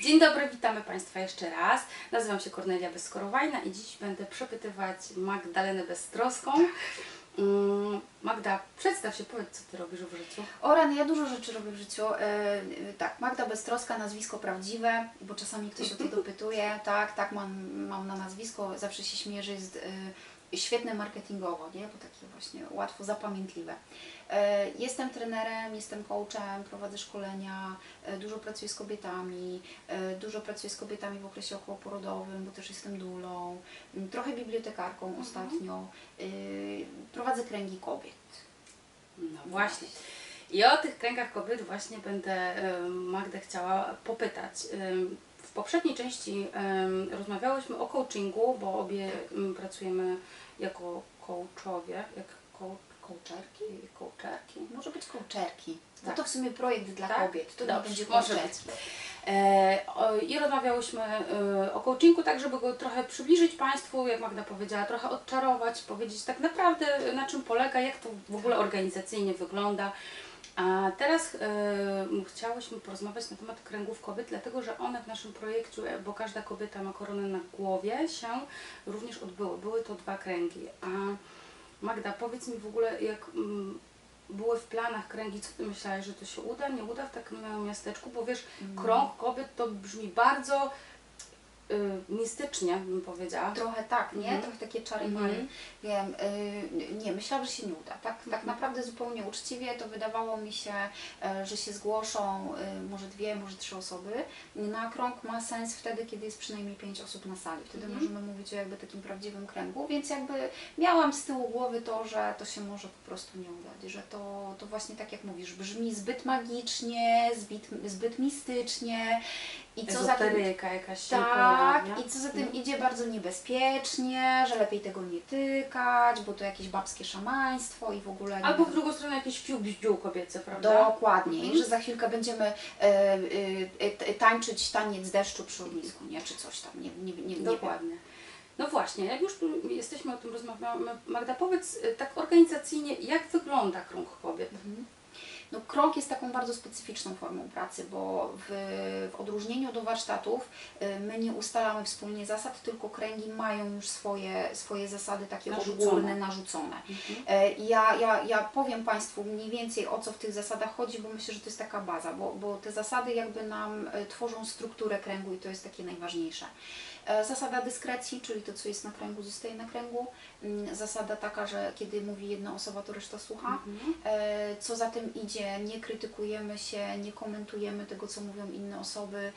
Dzień dobry, witamy Państwa jeszcze raz. Nazywam się Kornelia Bezkorowajna i dziś będę przepytywać Magdalenę Beztroską. Mm, Magda, przedstaw się, powiedz co Ty robisz w życiu. Oran, ja dużo rzeczy robię w życiu. E, tak, Magda Beztroska, nazwisko prawdziwe, bo czasami ktoś o to dopytuje. Tak, tak, mam, mam na nazwisko. Zawsze się śmieję, że jest e, świetne marketingowo, nie? bo takie właśnie łatwo zapamiętliwe. E, jestem trenerem, jestem coachem, prowadzę szkolenia, e, dużo pracuję z kobietami, e, dużo pracuję z kobietami w okresie okołoporodowym, bo też jestem dulą, trochę bibliotekarką ostatnio, e, prowadzę kręgi kobiet. No właśnie. I o tych kręgach kobiet właśnie będę Magdę chciała popytać. W poprzedniej części rozmawiałyśmy o coachingu, bo obie em, pracujemy jako coachowie, jak coach, coacherki, coacherki. Może być kołczerki. No Tak. to w sumie projekt dla Tak? kobiet. To nie Dobrze, będzie może kołczerki. E, I rozmawiałyśmy e, o coachingu, tak żeby go trochę przybliżyć Państwu, jak Magda powiedziała, trochę odczarować, powiedzieć tak naprawdę na czym polega, jak to w ogóle organizacyjnie wygląda. A teraz e, chciałyśmy porozmawiać na temat kręgów kobiet, dlatego że one w naszym projekcie, e, bo każda kobieta ma koronę na głowie, się również odbyły. Były to dwa kręgi. A Magda, powiedz mi w ogóle, jak mm, były w planach kręgi, co Ty myślałaś, że to się uda, nie uda w takim małym miasteczku? Bo wiesz, krąg kobiet to brzmi bardzo mistycznie, bym powiedziała. Trochę tak, nie? Mhm. Trochę takie czary Mhm. mary. Wiem, y, nie, myślałam, że się nie uda. Tak, tak Mhm. naprawdę zupełnie uczciwie to wydawało mi się, e, że się zgłoszą y, może dwie, może trzy osoby. Na krąg ma sens wtedy, kiedy jest przynajmniej pięć osób na sali. Wtedy Mhm. możemy mówić o jakby takim prawdziwym kręgu, więc jakby miałam z tyłu głowy to, że to się może po prostu nie udać, że to, to właśnie tak jak mówisz, brzmi zbyt magicznie, zbyt, zbyt mistycznie i co za tym Ezoteryka jakaś się tak, pojawia. i co za tym Mhm. idzie bardzo niebezpiecznie, że lepiej tego nie tykać, bo to jakieś babskie szamaństwo i w ogóle nie Albo w drugą stronę jakieś fiu kobiece, prawda? Dokładnie, Mhm. że za chwilkę będziemy e, e, e, tańczyć taniec deszczu przy ognisku, nie? Czy coś tam, nie, nie, nie, nie wiem. Dokładnie. No właśnie, jak już tu jesteśmy o tym rozmawiamy, Magda, powiedz y, tak organizacyjnie, jak wygląda krąg kobiet? Mhm. No, krąg jest taką bardzo specyficzną formą pracy, bo w, w odróżnieniu do warsztatów y, my nie ustalamy wspólnie zasad, tylko kręgi mają już swoje, swoje zasady takie Narzucone. odgórne, narzucone. Mhm. E, Ja, ja, ja powiem Państwu mniej więcej o co w tych zasadach chodzi, bo myślę, że to jest taka baza, bo, bo te zasady jakby nam e, tworzą strukturę kręgu i to jest takie najważniejsze. E, Zasada dyskrecji, czyli to co jest na kręgu zostaje na kręgu. Mm, Zasada taka, że kiedy mówi jedna osoba, to reszta słucha. Mhm. E, Co za tym idzie, nie krytykujemy się, nie komentujemy tego, co mówią inne osoby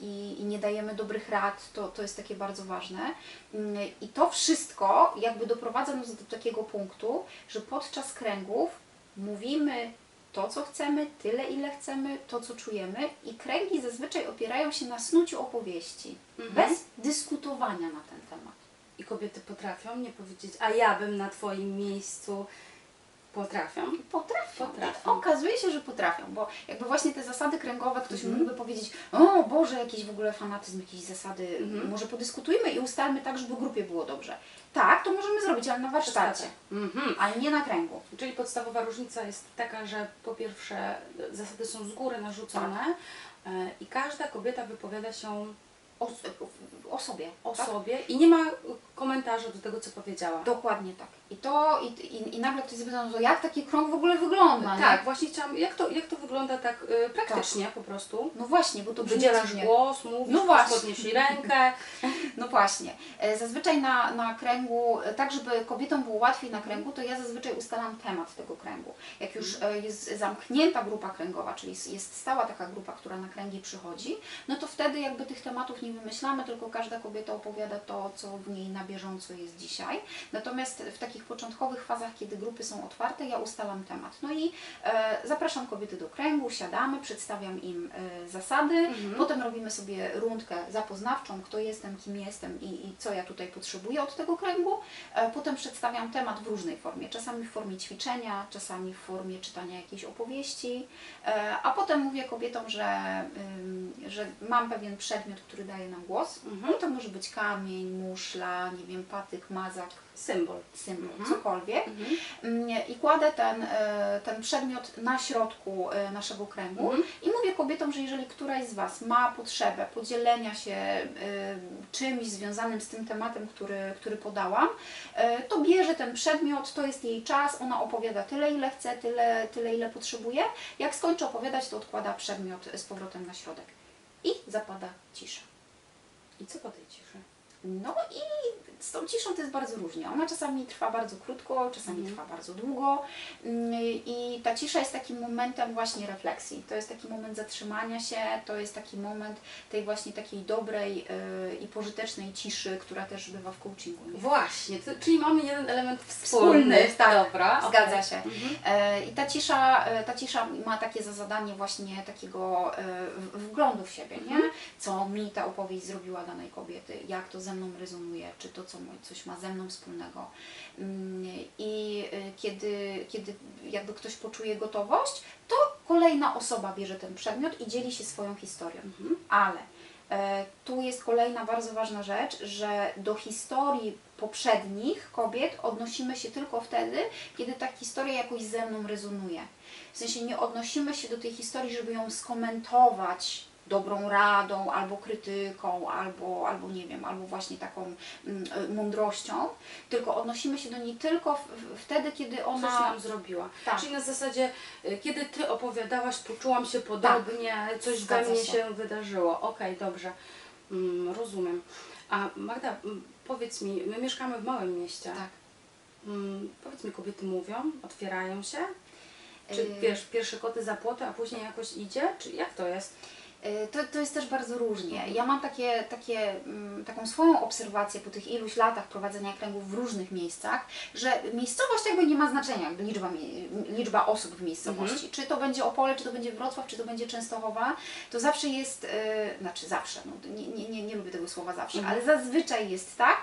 i, i nie dajemy dobrych rad, to, to jest takie bardzo ważne. Mm, I to wszystko jakby doprowadza nas do takiego punktu, że podczas kręgów mówimy to, co chcemy, tyle, ile chcemy, to, co czujemy i kręgi zazwyczaj opierają się na snuciu opowieści, Mhm. bez dyskutowania na ten temat. I kobiety potrafią nie powiedzieć, a ja bym na Twoim miejscu potrafią. Potrafią. Potrafią. Okazuje się, że potrafią, bo jakby właśnie te zasady kręgowe, ktoś Mhm. mógłby powiedzieć, o Boże, jakiś w ogóle fanatyzm, jakieś zasady, Mhm. może podyskutujmy i ustalmy tak, żeby grupie było dobrze. Tak, to możemy zrobić, ale na warsztacie, Mhm. ale nie na kręgu. Czyli podstawowa różnica jest taka, że po pierwsze zasady są z góry narzucone Tak. e, i każda kobieta wypowiada się O, o sobie. o tak? sobie i nie ma komentarza do tego, co powiedziała. Dokładnie tak. I to, i, i, i nagle ktoś zapytał, no jak taki krąg w ogóle wygląda? nie? Tak, właśnie chciałam, jak to, jak to wygląda tak y, praktycznie po prostu? No właśnie, bo to brzmi Wydzielasz głos, mówisz, No właśnie. podnieśli rękę. No właśnie. E, Zazwyczaj na, na kręgu, tak żeby kobietom było łatwiej na kręgu, to ja zazwyczaj ustalam temat tego kręgu. Jak już e, jest zamknięta grupa kręgowa, czyli jest- stała taka grupa, która na kręgi przychodzi, no to wtedy jakby tych tematów nie wymyślamy, tylko każda kobieta opowiada to, co w niej na bieżąco jest dzisiaj. Natomiast w takich początkowych fazach, kiedy grupy są otwarte, ja ustalam temat. No i e, zapraszam kobiety do kręgu, siadamy, przedstawiam im zasady, Mhm. potem robimy sobie rundkę zapoznawczą, kto jestem, kim jestem i, i co ja tutaj potrzebuję od tego kręgu. E, Potem przedstawiam temat w różnej formie, czasami w formie ćwiczenia, czasami w formie czytania jakiejś opowieści, E, a potem mówię kobietom, że, że mam pewien przedmiot, który daje nam głos. Mhm. I to może być kamień, muszla, nie wiem, patyk, mazak, Symbol. symbol, Mhm. cokolwiek. Mhm. Mm, I kładę ten, e, ten przedmiot na środku e, naszego kręgu Mhm. i mówię kobietom, że jeżeli któraś z Was ma potrzebę podzielenia się e, czymś związanym z tym tematem, który, który podałam, to bierze ten przedmiot, to jest jej czas, ona opowiada tyle, ile chce, tyle, tyle ile potrzebuje. Jak skończy opowiadać, to odkłada przedmiot z powrotem na środek. I zapada cisza. I co po tej ciszy? No i z tą ciszą to jest bardzo różnie. Ona czasami trwa bardzo krótko, czasami Mhm. trwa bardzo długo Mm, i ta cisza jest takim momentem właśnie refleksji. To jest taki moment zatrzymania się, to jest taki moment tej właśnie takiej dobrej yy, i pożytecznej ciszy, która też bywa w coachingu. nie? Właśnie, to, czyli mamy jeden element wspólny. Wspólny, tak. Dobra, Zgadza okej. się. Mhm. E, I ta cisza, e, ta cisza ma takie za zadanie właśnie takiego e, wglądu w siebie, nie? Mhm. Co mi ta opowieść zrobiła danej kobiety, jak to ze mną rezonuje, czy to co, coś ma ze mną wspólnego. Mm, I e, kiedy, kiedy jakby ktoś poczuje gotowość, to kolejna osoba bierze ten przedmiot i dzieli się swoją historią. Mhm. Ale e, tu jest kolejna bardzo ważna rzecz, że do historii poprzednich kobiet odnosimy się tylko wtedy, kiedy ta historia jakoś ze mną rezonuje. W sensie nie odnosimy się do tej historii, żeby ją skomentować dobrą radą, albo krytyką, albo, albo nie wiem, albo właśnie taką mm, e, mądrością, tylko odnosimy się do niej tylko w, wtedy, kiedy ona... Coś nam zrobiła. Tak. Czyli na zasadzie, y, kiedy Ty opowiadałaś, poczułam się podobnie, coś we mnie się. się wydarzyło. Okej, dobrze, mm, rozumiem. A Magda, mm, powiedz mi, my mieszkamy w małym mieście. Tak. Mm, powiedz mi, kobiety mówią, otwierają się? Czy Y- wiesz, pierwsze koty za płoty, a później jakoś idzie? Czy jak to jest? Y, To, to jest też bardzo różnie. Ja mam takie, takie, mm, taką swoją obserwację po tych iluś latach prowadzenia kręgów w różnych miejscach, że miejscowość jakby nie ma znaczenia, jakby liczba, liczba osób w miejscowości. Czy to będzie Opole, czy to będzie Wrocław, czy to będzie Częstochowa, to zawsze jest, y, znaczy zawsze, no, nie, nie, nie, nie lubię tego słowa zawsze, Mhm. ale zazwyczaj jest tak,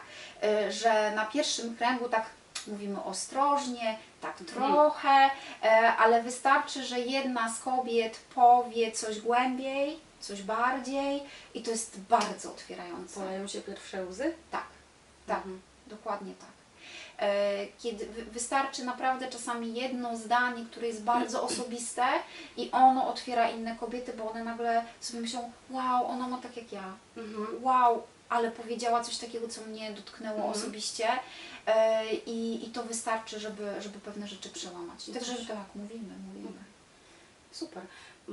y, że na pierwszym kręgu tak mówimy ostrożnie, tak Mhm. trochę, ale wystarczy, że jedna z kobiet powie coś głębiej, coś bardziej i to jest bardzo otwierające. Poleją się pierwsze łzy? Tak, tak, Mhm. dokładnie tak. E, Kiedy wy- wystarczy naprawdę czasami jedno zdanie, które jest bardzo osobiste i ono otwiera inne kobiety, bo one nagle sobie myślą, wow, ona ma tak jak ja, Mhm. wow, ale powiedziała coś takiego, co mnie dotknęło Mhm. osobiście e, i, i to wystarczy, żeby, żeby pewne rzeczy przełamać. Także tak, mówimy, mówimy. Super.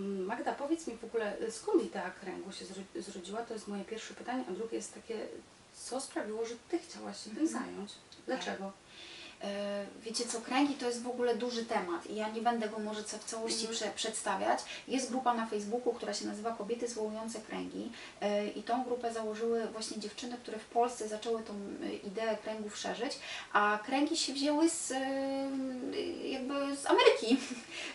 Magda, powiedz mi w ogóle, skąd idea kręgu się zro- zrodziła? To jest moje pierwsze pytanie, a drugie jest takie, co sprawiło, że Ty chciałaś się tym Mhm. zająć? Dlaczego? E, Wiecie co, kręgi to jest w ogóle duży temat i ja nie będę go może w całości Mhm. prze, przedstawiać. Jest grupa na Facebooku, która się nazywa Kobiety Zwołujące Kręgi e, i tą grupę założyły właśnie dziewczyny, które w Polsce zaczęły tą e, ideę kręgów szerzyć, a kręgi się wzięły z, jakby z Ameryki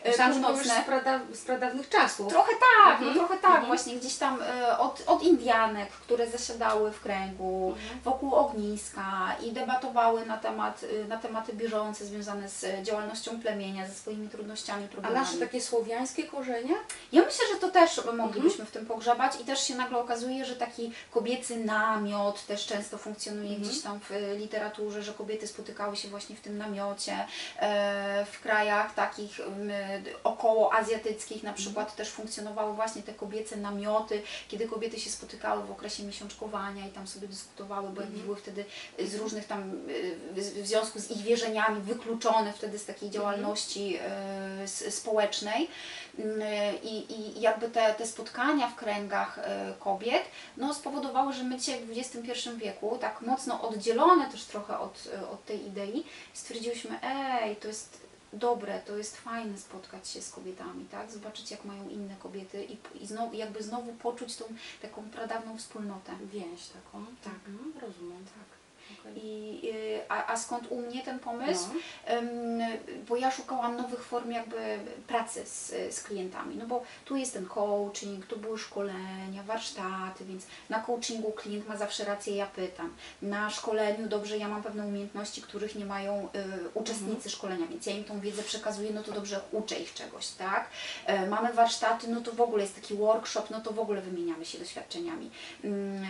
Myślałam, Północne. z, prada, z pradawnych czasów. Trochę tak, Mhm. no trochę tak, Mhm. właśnie gdzieś tam od, od Indianek, które zasiadały w kręgu, Mhm. wokół ogniska i debatowały na, temat, na tematy bieżące związane z e, działalnością plemienia, ze swoimi trudnościami, A problemami. nasze takie słowiańskie korzenie? Ja myślę, że to też Mhm. moglibyśmy w tym pogrzebać i też się nagle okazuje, że taki kobiecy namiot też często funkcjonuje Mhm. gdzieś tam w e, literaturze, że kobiety spotykały się właśnie w tym namiocie. E, w krajach takich około azjatyckich Mhm. na przykład też funkcjonowały właśnie te kobiece namioty, kiedy kobiety się spotykały w okresie miesiączkowania i tam sobie dyskutowały, bo Mhm. były wtedy z różnych tam, w w związku z ich wierzeniami wykluczone wtedy z takiej Mhm. działalności e, społecznej. Mm, I, i jakby te, te spotkania w kręgach e, kobiet no, spowodowały, że my dzisiaj w XXI wieku, tak mocno oddzielone też trochę od, e, od tej idei, stwierdziłyśmy, ej, to jest dobre, to jest fajne spotkać się z kobietami, tak? Zobaczyć jak mają inne kobiety i, i znowu, jakby znowu poczuć tą taką pradawną wspólnotę. Więź taką. Tak. Mhm, rozumiem. Tak. Okej. I, y, a, a skąd u mnie ten pomysł? No. Bo ja szukałam nowych form jakby pracy z, z klientami, no bo tu jest ten coaching, tu były szkolenia, warsztaty, więc na coachingu klient ma zawsze rację, ja pytam. Na szkoleniu dobrze, ja mam pewne umiejętności, których nie mają y, uczestnicy szkolenia, więc ja im tą wiedzę przekazuję, no to dobrze uczę ich czegoś, tak? E, mamy warsztaty, no to w ogóle jest taki workshop, no to w ogóle wymieniamy się doświadczeniami. Mm,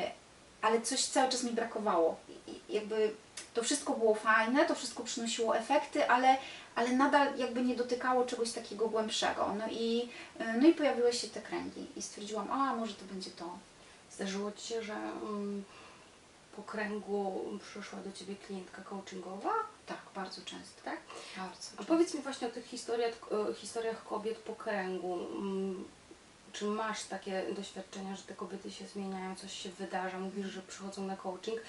ale coś cały czas mi brakowało. I- Jakby to wszystko było fajne, to wszystko przynosiło efekty, ale, ale nadal jakby nie dotykało czegoś takiego głębszego. No i, y, no i pojawiły się te kręgi i stwierdziłam, a może to będzie to. Zdarzyło Ci się, że mm, po kręgu przyszła do Ciebie klientka coachingowa? Tak, bardzo często. Tak? Bardzo A często. powiedz mi właśnie o tych historiach, e, historiach kobiet po kręgu. Mm, Czy masz takie doświadczenia, że te kobiety się zmieniają, coś się wydarza, mówisz, że przychodzą na coaching?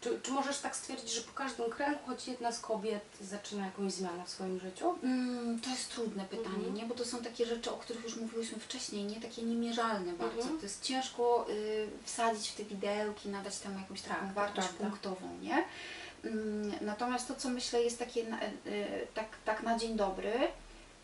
Czy, czy możesz tak stwierdzić, że po każdym kręgu choć jedna z kobiet zaczyna jakąś zmianę w swoim życiu? Mm, to jest trudne pytanie, Mhm. nie? Bo to są takie rzeczy, o których już mówiłyśmy wcześniej, nie? Takie niemierzalne bardzo. Mhm. To jest ciężko y, wsadzić w te widełki, nadać tam jakąś taką Tak, wartość prawda. punktową, nie? Mm, natomiast to, co myślę jest takie na, y, tak, tak na dzień dobry,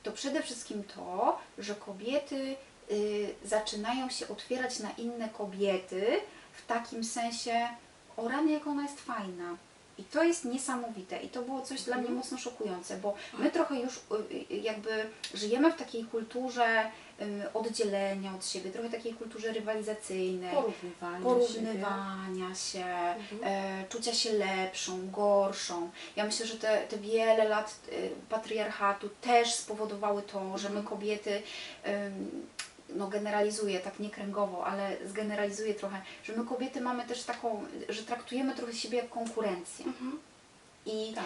to przede wszystkim to, że kobiety y, zaczynają się otwierać na inne kobiety w takim sensie, o rany, jak ona jest fajna. I to jest niesamowite i to było coś dla mnie Mhm. mocno szokujące, bo my trochę już y, y, jakby żyjemy w takiej kulturze y, oddzielenia od siebie, trochę takiej kulturze rywalizacyjnej, Porównywanie porównywania się, Mhm. e, czucia się lepszą, gorszą. Ja myślę, że te, te wiele lat patriarchatu też spowodowały to, że my Mhm. kobiety, no generalizuję, tak nie kręgowo, ale zgeneralizuję trochę, że my kobiety mamy też taką, że traktujemy trochę siebie jak konkurencję. Mhm. I, Tak.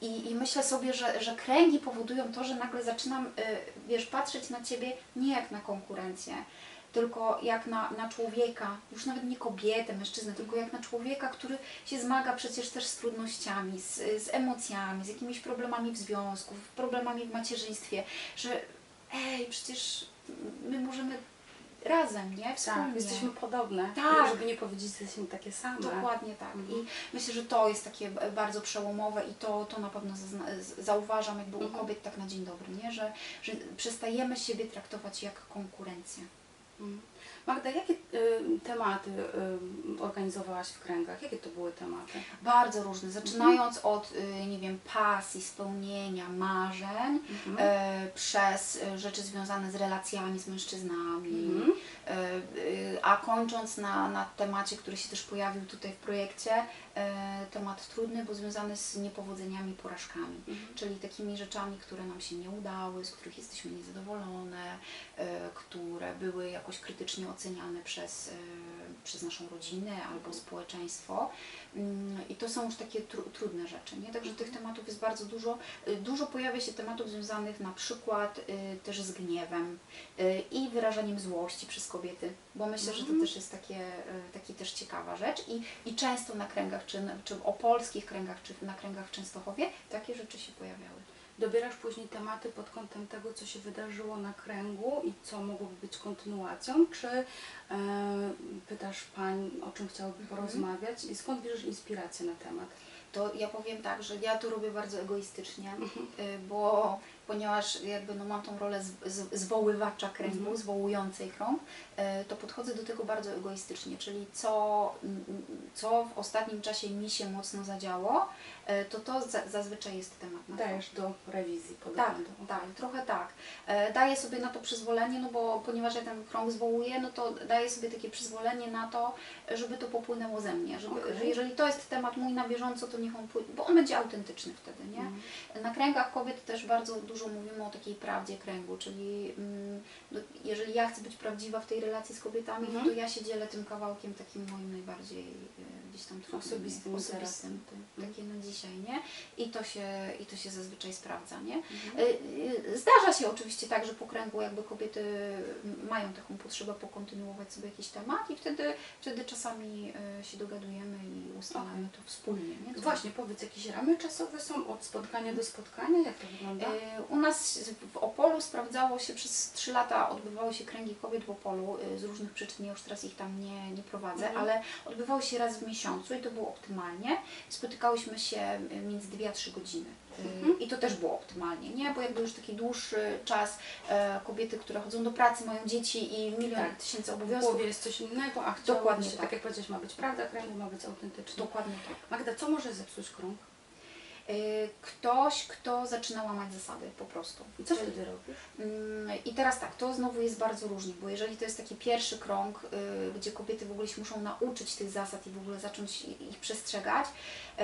i, I myślę sobie, że, że kręgi powodują to, że nagle zaczynam, y, wiesz, patrzeć na Ciebie nie jak na konkurencję, tylko jak na, na człowieka, już nawet nie kobietę, mężczyznę, tylko jak na człowieka, który się zmaga przecież też z trudnościami, z, z emocjami, z jakimiś problemami w związku, problemami w macierzyństwie, że ej, przecież my możemy razem, nie? Wspólnie. Tak, jesteśmy podobne. Tak. Żeby nie powiedzieć, że jesteśmy takie same. Dokładnie tak. Mhm. I myślę, że to jest takie bardzo przełomowe i to, to na pewno zauważam jakby u Mhm. kobiet tak na dzień dobry, nie? Że, że przestajemy siebie traktować jak konkurencję. Mhm. Magda, jakie y, tematy y, organizowałaś w kręgach? Jakie to były tematy? Bardzo różne, zaczynając od, y, nie wiem, pasji, spełnienia, marzeń, Mhm. e, przez e, rzeczy związane z relacjami z mężczyznami, Mhm. e, y, a kończąc na, na temacie, który się też pojawił tutaj w projekcie, e, temat trudny, bo związany z niepowodzeniami, porażkami. Mhm. czyli takimi rzeczami, które nam się nie udały, z których jesteśmy niezadowolone, e, które były jakoś krytycznie oceniane przez, e, przez naszą rodzinę albo społeczeństwo. Mm, I to są już takie tru, trudne rzeczy, nie? Także tych tematów jest bardzo dużo. E, Dużo pojawia się tematów związanych na przykład e, też z gniewem i wyrażaniem złości przez kobiety, bo myślę, że to Mhm. też jest takie, taki też ciekawa rzecz i, i często na kręgach, czy, czy o polskich kręgach, czy na kręgach w Częstochowie takie rzeczy się pojawiały. Dobierasz później tematy pod kątem tego, co się wydarzyło na kręgu i co mogłoby być kontynuacją, czy e, pytasz pań, o czym chciałaby Mhm. porozmawiać i skąd bierzesz inspirację na temat? To ja powiem tak, że ja to robię bardzo egoistycznie, Mhm. y, bo ponieważ jakby no mam tą rolę z, z, zwoływacza kręgu, Mhm. zwołującej krąg, y, to podchodzę do tego bardzo egoistycznie, czyli co, co w ostatnim czasie mi się mocno zadziało, y, to to za, zazwyczaj jest temat na. Dajesz do rewizji pod Tak, tak, trochę tak. E, Daję sobie na to przyzwolenie, no bo ponieważ ja ten krąg zwołuję, no to daję sobie takie przyzwolenie na to, żeby to popłynęło ze mnie. Żeby, Okej. że jeżeli to jest temat mój na bieżąco, to niech on płynie, bo on będzie autentyczny wtedy, nie? Mhm. Na kręgach kobiet też bardzo dużo mówimy o takiej prawdzie kręgu, czyli mm, no, jeżeli ja chcę być prawdziwa w tej relacji z kobietami, Mhm. to ja się dzielę tym kawałkiem takim moim najbardziej e, gdzieś tam trudnym, Osobistym osobistym, Mhm. takie na dzisiaj, nie? I to się, i to się zazwyczaj sprawdza, nie? Mhm. Y, y, Zdarza się oczywiście tak, że po kręgu jakby kobiety mają taką potrzebę pokontynuować sobie jakiś temat i wtedy, wtedy czasami y, się dogadujemy i ustalamy to wspólnie. Nie? Co- Właśnie, powiedz, jakieś ramy czasowe są od spotkania do spotkania? Jak to wygląda? U nas w Opolu sprawdzało się przez 3 lata, odbywały się kręgi kobiet w Opolu z różnych przyczyn, ja już teraz ich tam nie, nie prowadzę, Mhm. ale odbywały się raz w miesiącu i to było optymalnie. Spotykałyśmy się y, między 2 a 3 godziny. Y, Mhm. I to też było optymalnie, nie? Bo jakby już taki dłuższy czas e, kobiety, które chodzą do pracy, mają dzieci i milion Tak. tysięcy W obowiązków. głowie jest coś innego, a Dokładnie się, tak. tak jak powiedziałeś, ma być prawda kręgu, ma być autentyczny. Dokładnie tak. Magda, co może zepsuć krąg? Y, Ktoś, kto zaczyna łamać zasady po prostu. I co wtedy robisz? Mm, I teraz tak, to znowu jest bardzo różnie, bo jeżeli to jest taki pierwszy krąg, y, gdzie kobiety w ogóle się muszą nauczyć tych zasad i w ogóle zacząć ich przestrzegać, y,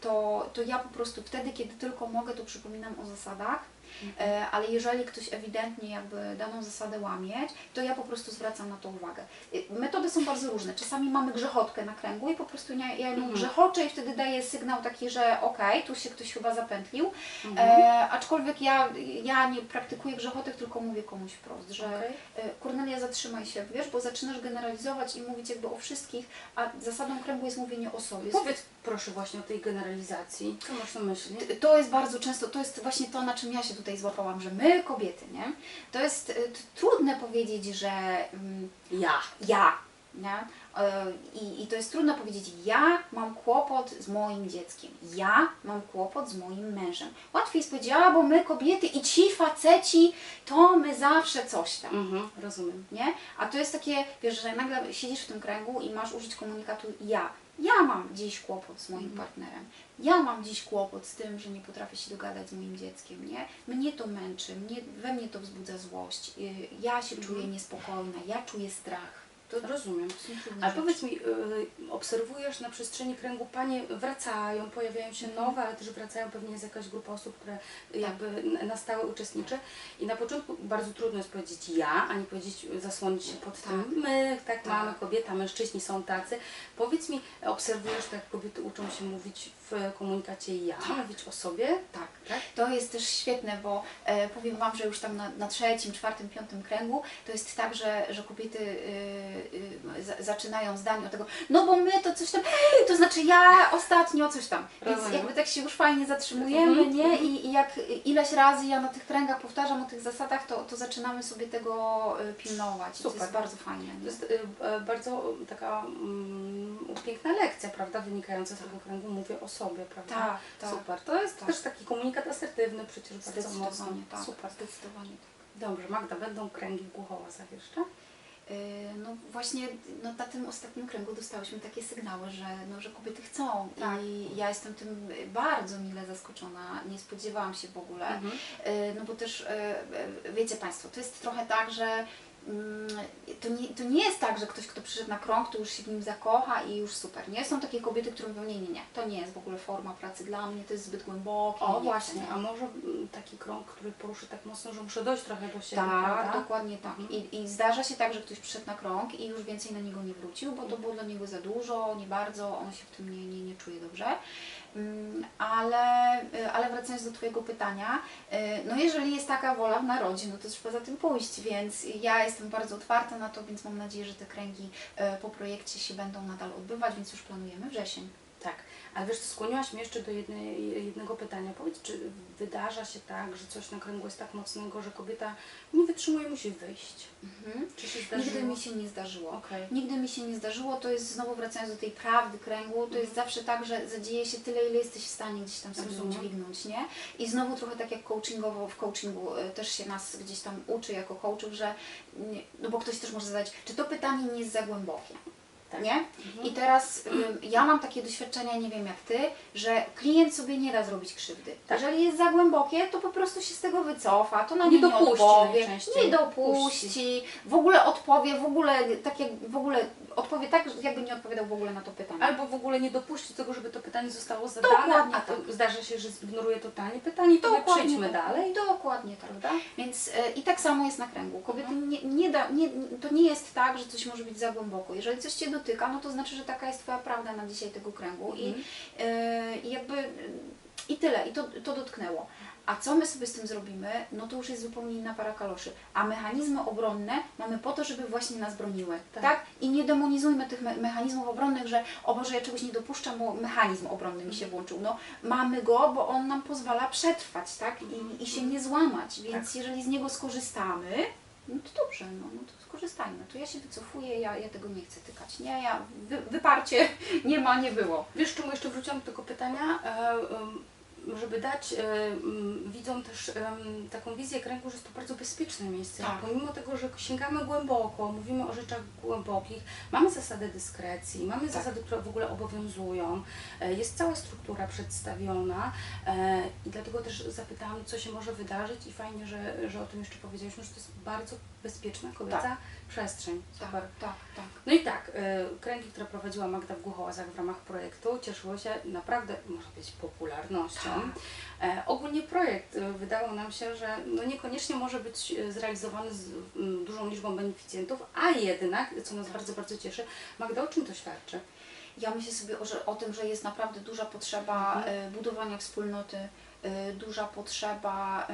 to, to ja po prostu wtedy, kiedy tylko mogę, to przypominam o zasadach, ale jeżeli ktoś ewidentnie jakby daną zasadę łamie, to ja po prostu zwracam na to uwagę. Y, Metody są bardzo różne. Czasami mamy grzechotkę na kręgu i po prostu ja, ja ją Mhm. grzechoczę i wtedy daję sygnał taki, że okej, tu się ktoś chyba zapętlił, Mhm. E, aczkolwiek ja, ja nie praktykuję grzechotek, tylko mówię komuś wprost, że Okej. e, Kornelia zatrzymaj się, wiesz, bo zaczynasz generalizować i mówić jakby o wszystkich, a zasadą kręgu jest mówienie o sobie. Powiedz proszę właśnie o tej generalizacji. Co masz na myśli? To jest bardzo często, to jest właśnie to, na czym ja się tutaj złapałam, że my kobiety, nie? To jest t- trudne powiedzieć, że mm, Ja. ja, nie? E, I, I to jest trudno powiedzieć, ja mam kłopot z moim dzieckiem, ja mam kłopot z moim mężem. Łatwiej jest powiedzieć, a bo my kobiety i ci faceci, to my zawsze coś tam. Mhm, rozumiem. Nie? A to jest takie, wiesz, że nagle siedzisz w tym kręgu i masz użyć komunikatu ja. Ja mam dziś kłopot z moim Mhm. partnerem. Ja mam dziś kłopot z tym, że nie potrafię się dogadać z moim dzieckiem, nie? Mnie to męczy, mnie, we mnie to wzbudza złość. y, Ja się czuję Mhm. niespokojna, ja czuję strach. To rozumiem. Trudne Ale rzeczy. powiedz mi, y, obserwujesz na przestrzeni kręgu, panie wracają, pojawiają się Mhm. nowe, ale też wracają pewnie jest jakaś grupa osób, które jakby na stałe uczestniczy. I na początku bardzo trudno jest powiedzieć ja, a nie powiedzieć, zasłonić się pod Tak. tym my, tak, Tak. mamy, kobieta, mężczyźni są tacy. Powiedz mi, obserwujesz tak, jak kobiety uczą się mówić w komunikacie ja, Tak. mówić o sobie? Tak. Tak? To jest też świetne, bo e, powiem Wam, że już tam na, na trzecim, czwartym, piątym kręgu to jest tak, że, że kobiety y, y, za, zaczynają zdanie od tego, no bo my to coś tam, to znaczy ja ostatnio coś tam. Więc Rozumiem. jakby tak się już fajnie zatrzymujemy, Mhm, nie? mhm. I, I jak ileś razy ja na tych kręgach powtarzam o tych zasadach, to, to zaczynamy sobie tego y, pilnować. I To Super. jest bardzo fajne. To Nie? jest y, e, bardzo taka mm, piękna lekcja, prawda, wynikająca z tego kręgu. Mówię o sobie, prawda? Tak, tak. Super. To jest Tak. też taki komunikat asertywny przecież bardzo mocno. Tak. Super. Zdecydowanie tak. Dobrze, Magda, będą kręgi w Głuchołazach jeszcze? Yy, No właśnie no, na tym ostatnim kręgu dostałyśmy takie sygnały, że, no, że kobiety chcą Tak. i ja jestem tym bardzo mile zaskoczona, nie spodziewałam się w ogóle, Mhm. Yy, no bo też yy, wiecie Państwo, to jest trochę tak, że to nie, to nie jest tak, że ktoś, kto przyszedł na krąg, to już się w nim zakocha i już super, nie? Są takie kobiety, które mówią, nie, nie, nie, to nie jest w ogóle forma pracy dla mnie, to jest zbyt głębokie. O nie właśnie, chcę, a może mm, taki krąg, który poruszy tak mocno, że muszę dojść trochę do siebie, Tak, prawda? dokładnie tak. Mhm. I, I zdarza się tak, że ktoś przyszedł na krąg i już więcej na niego nie wrócił, bo to było dla niego za dużo, nie bardzo, on się w tym nie, nie, nie czuje dobrze. Mm, Ale, y, ale wracając do Twojego pytania, y, no jeżeli jest taka wola w narodzie, no to trzeba za tym pójść, więc ja jestem bardzo otwarta na to, więc mam nadzieję, że te kręgi y, po projekcie się będą nadal odbywać, więc już planujemy wrzesień. Tak, ale wiesz, skłoniłaś mnie jeszcze do jednej, jednego pytania. Powiedz, czy wydarza się tak, że coś na kręgu jest tak mocnego, że kobieta nie wytrzymuje musi wyjść? Mhm. Czy się zdarzyło? Nigdy mi się nie zdarzyło. Okej. Nigdy mi się nie zdarzyło, to jest znowu wracając do tej prawdy kręgu, to jest zawsze tak, że zadzieje się tyle, ile jesteś w stanie gdzieś tam sobie Rozumiem. udźwignąć, nie? I znowu trochę tak jak coachingowo, w coachingu y, też się nas gdzieś tam uczy jako coachów, że, no bo ktoś też może zadać, czy to pytanie nie jest za głębokie? Tak. Nie? Mhm. I teraz ja mam takie doświadczenia, nie wiem jak Ty, że klient sobie nie da zrobić krzywdy. Tak. Jeżeli jest za głębokie, to po prostu się z tego wycofa, to na Nie nie, dopuści odpowie, nie dopuści, w ogóle odpowie, w ogóle tak jak w ogóle odpowie tak, jakby nie odpowiadał w ogóle na to pytanie. Albo w ogóle nie dopuści tego, żeby to pytanie zostało zadane, Dokładnie a to tak. zdarza się, że zignoruje totalnie pytanie i powie, przejdźmy tak. dalej. Dokładnie tak. Prawda? Więc e, i tak samo jest na kręgu. Kobiety Mhm. nie, nie da, nie, to nie jest tak, że coś może być za głęboko. Jeżeli coś Cię dotyka, no to znaczy, że taka jest Twoja prawda na dzisiaj tego kręgu. I, Mhm. i jakby i tyle, i to, to dotknęło. A co my sobie z tym zrobimy, no to już jest zupełnie inna para kaloszy. A mechanizmy obronne mamy po to, żeby właśnie nas broniły, Tak. tak? I nie demonizujmy tych me- mechanizmów obronnych, że o Boże, ja czegoś nie dopuszczam, bo mechanizm obronny mi się włączył. No mamy go, bo on nam pozwala przetrwać, tak? I, i się nie złamać, więc Tak. jeżeli z niego skorzystamy, no to dobrze, no, no to skorzystajmy. To ja się wycofuję, ja, ja tego nie chcę tykać. Nie, ja, wy, wyparcie nie ma, nie było. Wiesz, czemu jeszcze wróciłam do tego pytania? E, em, żeby dać e, m, widzom też taką wizję kręgu, że jest to bardzo bezpieczne miejsce. Tak. Pomimo tego, że sięgamy głęboko, mówimy o rzeczach głębokich, mamy zasady dyskrecji, mamy Tak. zasady, które w ogóle obowiązują, e, jest cała struktura przedstawiona e, i dlatego też zapytałam, co się może wydarzyć i fajnie, że, że o tym jeszcze powiedzieliśmy, że to jest bardzo bezpieczna, kobieca przestrzeń. Super. Tak, tak, tak. No i tak, y, kręgi, które prowadziła Magda w Głuchołazach w ramach projektu cieszyły się naprawdę, można powiedzieć, popularnością. E, ogólnie projekt y, wydało nam się, że no niekoniecznie może być y, zrealizowany z mm, dużą liczbą beneficjentów, a jednak, co nas bardzo, bardzo cieszy, Magda, o czym to świadczy? Ja myślę sobie o, że, o tym, że jest naprawdę duża potrzeba Mhm. budowania wspólnoty, duża potrzeba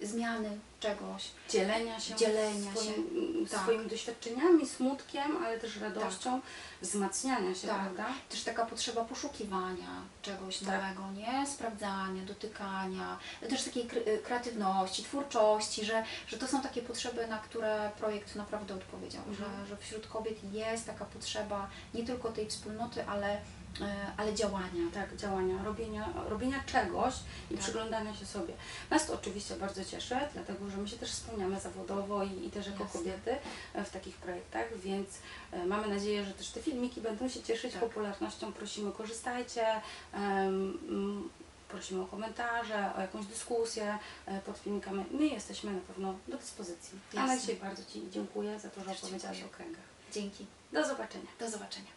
e, zmiany czegoś. Dzielenia się, Dzielenia swoim, się, mm, tak. swoimi doświadczeniami, smutkiem, ale też radością, wzmacniania się, Tak. prawda? Też taka potrzeba poszukiwania czegoś Tak. nowego, nie? Sprawdzania, dotykania, też takiej e, kreatywności, twórczości, że, że to są takie potrzeby, na które projekt naprawdę odpowiedział, Mhm. że, że wśród kobiet jest taka potrzeba nie tylko tej wspólnoty, ale, ale działania. tak, działania, robienia, robienia czegoś i Tak. przyglądania się sobie. Nas to oczywiście bardzo cieszy, dlatego że my się też spełniamy zawodowo i, i też jako Jasne. kobiety e, w takich projektach, więc e, mamy nadzieję, że też te filmiki będą się cieszyć Tak. popularnością. Prosimy, korzystajcie. mm, Prosimy o komentarze, o jakąś dyskusję e, pod filmikami. My jesteśmy na pewno do dyspozycji. A na Jasne. dzisiaj bardzo Ci dziękuję za to, że opowiedziałaś o kręgach. Dzięki. Do zobaczenia. Do zobaczenia.